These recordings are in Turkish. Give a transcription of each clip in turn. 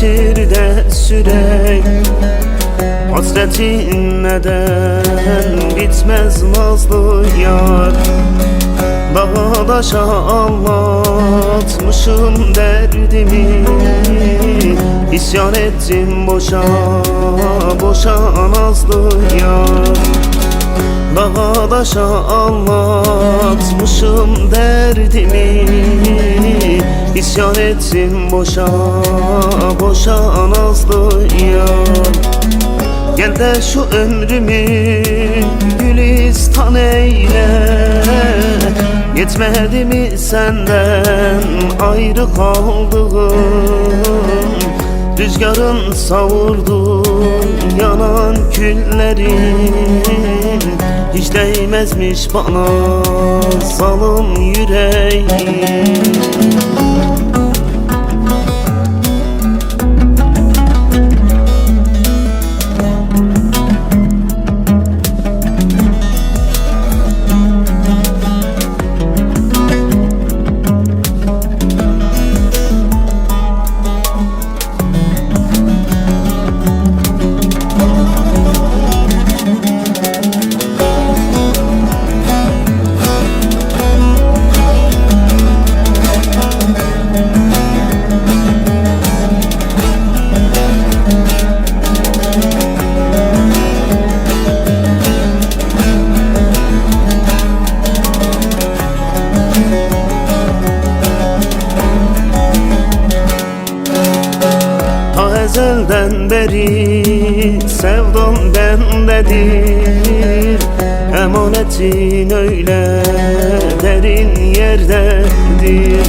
getir de sürek Hasretin neden bitmez nazlı yar? Dağdaşa anlatmışım derdimi İsyan ettim boşa, boşa nazlı yar. Dağdaşa anlatmışım derdimi İsyan ettim boşa, boşa nazlı yar. Gel de şu ömrümü gülistan eyle. Yetmedi mi senden ayrı kaldığım? Rüzgarın savurdu yanan küllerin Hiç değmezmiş bana salım yüreğim ezelden beri sevdam bendedir. Emanetin öyle derin yerdedir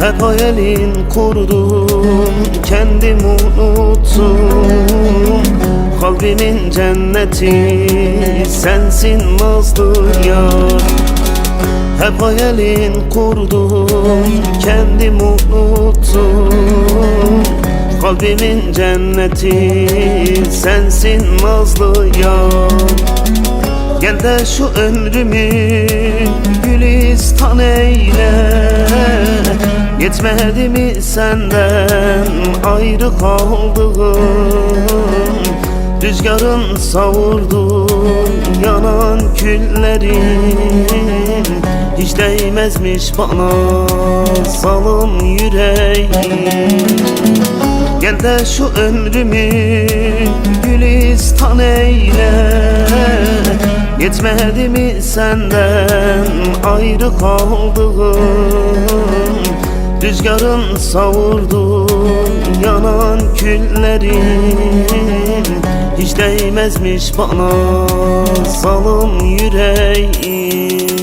Hep hayalin kurdum kendim unuttum. Kalbimin cenneti sensin nazlı yar. Hep hayalin kurdum kendim unuttum Kalbimin cenneti sensin nazlı yar. Gel de şu ömrümü gülistan eyle. Yetmedi mi senden ayrı kaldığım? Rüzgarın savurdu yanan küllerin Hiç değmezmiş bana salım yüreğim de şu ömrümü gülistan eyle. Yetmedi mi senden ayrı kaldığım? Rüzgarın savurdu yanan küllerin Hiç değmezmiş bana salım yüreğim